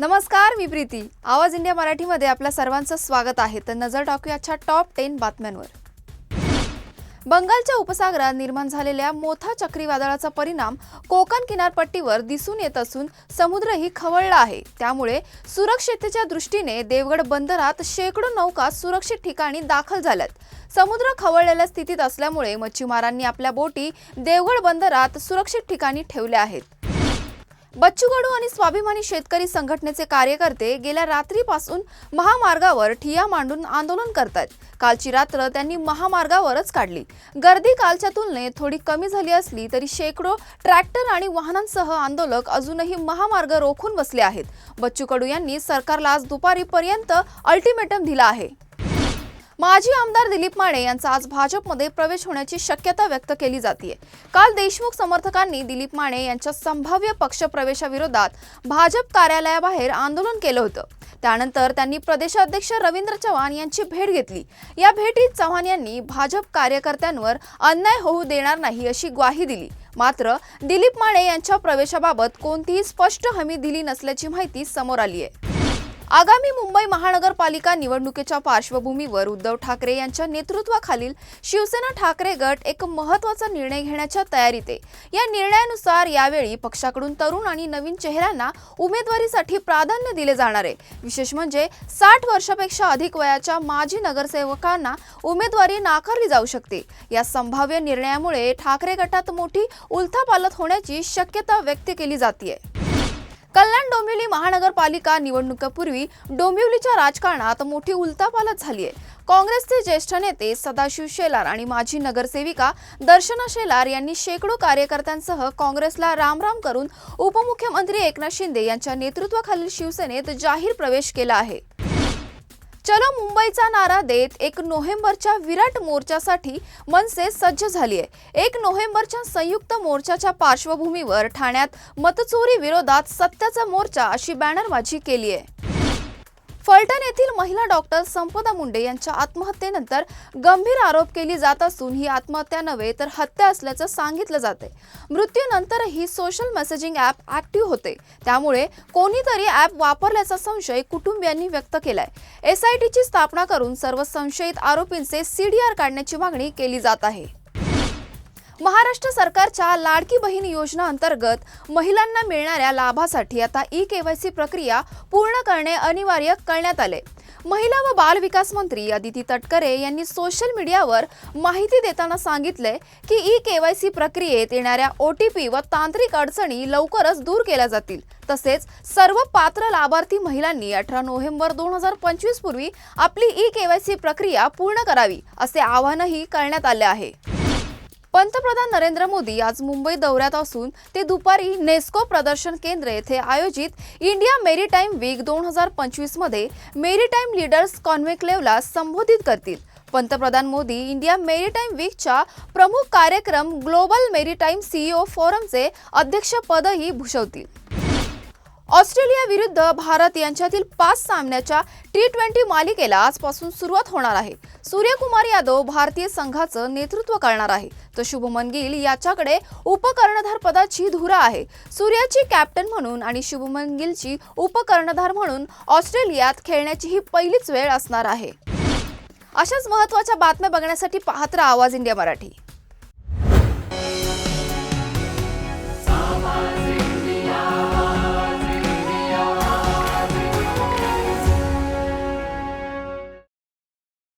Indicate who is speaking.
Speaker 1: नमस्कार मी प्रीती. आवाज इंडिया मराठीमध्ये आपल्या सर्वांचं स्वागत आहे. तर नजर टाकूया आजच्या टॉप टेन बातम्यांवर. बंगालच्या उपसागरात निर्माण झालेल्या मोठा चक्रीवादळाचा परिणाम कोकण किनारपट्टीवर दिसून येत असून समुद्रही खवळला आहे. त्यामुळे सुरक्षिततेच्या दृष्टीने देवगड बंदरात शेकडो नौका सुरक्षित ठिकाणी दाखल झाल्यात. समुद्र खवळलेल्या स्थितीत असल्यामुळे मच्छीमारांनी आपल्या बोटी देवगड बंदरात सुरक्षित ठिकाणी ठेवल्या आहेत. बच्चू कडू आणि स्वाभिमानी शेतकरी संघटनेचे कार्यकर्ते गेल्या रात्रीपासून महामार्गावर ठिया मांडून आंदोलन करतात कालची रात्र त्यांनी महामार्गावरच काढली. गर्दी कालच्या तुलनेत थोडी कमी झाली असली तरी शेकडो ट्रॅक्टर आणि वाहनांसह आंदोलक अजूनही महामार्ग रोखून बसले आहेत. बच्चू कडू यांनी सरकारला आज दुपारीपर्यंत अल्टिमेटम दिला आहे. माजी आमदार दिलीप माने यांचा आज भाजपमध्ये प्रवेश होण्याची शक्यता व्यक्त केली जाते काल देशमुख समर्थकांनी दिलीप माने यांच्या संभाव्य पक्षप्रवेशाविरोधात भाजप कार्यालयाबाहेर आंदोलन केलं होतं. त्यानंतर त्यांनी प्रदेशाध्यक्ष रवींद्र चव्हाण यांची भेट घेतली. या भेटीत चव्हाण यांनी भाजप कार्यकर्त्यांवर अन्याय होऊ देणार नाही अशी ग्वाही दिली. मात्र दिलीप माने यांच्या प्रवेशाबाबत कोणतीही स्पष्ट हमी दिली नसल्याची माहिती समोर आली आहे आगामी मुंबई महानगरपालिका निवडणुकीच्या पार्श्वभूमीवर उद्धव ठाकरे यांच्या नेतृत्वाखालील शिवसेना ठाकरे गट एक महत्त्वाचा निर्णय घेण्याच्या तयारीत आहे. या निर्णयानुसार यावेळी पक्षाकडून तरुण आणि नवीन चेहऱ्यांना उमेदवारीसाठी प्राधान्य दिले जाणार आहे. विशेष म्हणजे साठ वर्षापेक्षा अधिक वयाच्या माजी नगरसेवकांना उमेदवारी नाकारली जाऊ शकते. या संभाव्य निर्णयामुळे ठाकरे गटात मोठी उलथापालथ होण्याची शक्यता व्यक्त केली जाते कल्याण डोंबिवली महानगरपालिका निवडणुकीपूर्वी डोंबिवलीच्या राजकारणात मोठी उलथापालत झाली आहे. काँग्रेसचे ज्येष्ठ नेते सदाशिव शेलार आणि माजी नगरसेविका दर्शना शेलार यांनी शेकडो कार्यकर्त्यांसह काँग्रेसला रामराम करून उपमुख्यमंत्री एकनाथ शिंदे यांच्या नेतृत्वाखालील शिवसेनेत जाहीर प्रवेश केला आहे. चलो मुंबईचा नारा देत एक नोव्हेंबरच्या विराट मोर्चासाठी मनसे सज्ज झाली आहे एक नोव्हेंबरच्या संयुक्त मोर्चाच्या पार्श्वभूमीवर ठाण्यात मतचोरी विरोधात सत्याचा मोर्चा अशी बॅनरबाजी केली आहे फलटण येथील महिला डॉक्टर संपदा मुंडे यांच्या आत्महत्येनंतर गंभीर आरोप केली जात असून ही आत्महत्या नव्हे तर हत्या असल्याचं सांगितलं जाते मृत्यूनंतरही सोशल मेसेजिंग ॲप ॲक्टिव्ह होते. त्यामुळे कोणीतरी ॲप वापरल्याचा संशय कुटुंबियांनी व्यक्त केलाय. एस आय टीची स्थापना करून सर्व संशयित आरोपींचे सीडीआर काढण्याची मागणी केली जात आहे. महाराष्ट्र सरकारच्या लाडकी बहीण योजना अंतर्गत महिलांना मिळणाऱ्या लाभासाठी आता ई केवायसी प्रक्रिया पूर्ण करणे अनिवार्य करण्यात आले. महिला व बाल विकास मंत्री अदिती तटकरे यांनी सोशल मीडियावर माहिती देताना सांगितले की ई केवायसी प्रक्रियेत येणाऱ्या ओ टी पी व तांत्रिक अडचणी लवकरच दूर केल्या जातील. तसेच सर्व पात्र लाभार्थी महिलांनी अठरा नोव्हेंबर दोन हजार पंचवीस पूर्वी आपली ई केवायसी प्रक्रिया पूर्ण करावी असे आवाहनही करण्यात आले आहे. पंतप्रधान नरेंद्र मोदी आज मुंबई दौऱ्यात असून ते दुपारी नेस्को प्रदर्शन केंद्र येथे आयोजित इंडिया मेरीटाईम वीक दोन हजार पंचवीसमध्ये मेरीटाईम लीडर्स कॉन्व्हेक्लेव्हला संबोधित करतील. पंतप्रधान मोदी इंडिया मेरीटाईम वीकच्या प्रमुख कार्यक्रम ग्लोबल मेरीटाईम सीईओ फोरमचे अध्यक्षपदही भूषवतील. ऑस्ट्रेलिया विरुद्ध भारत यांच्यातील पाच सामन्याच्या टी ट्वेंटी मालिकेला आजपासून सुरुवात होणार आहे. सूर्यकुमार यादव भारतीय संघाचं नेतृत्व करणार आहे. तर शुभमन गिल याच्याकडे उपकर्णधार पदाची धुरा आहे. सूर्याची कॅप्टन म्हणून आणि शुभमन गिलची उपकर्णधार म्हणून ऑस्ट्रेलियात खेळण्याची ही पहिलीच वेळ असणार आहे. अशाच महत्त्वाच्या बातम्या बघण्यासाठी पाहत आवाज इंडिया मराठी.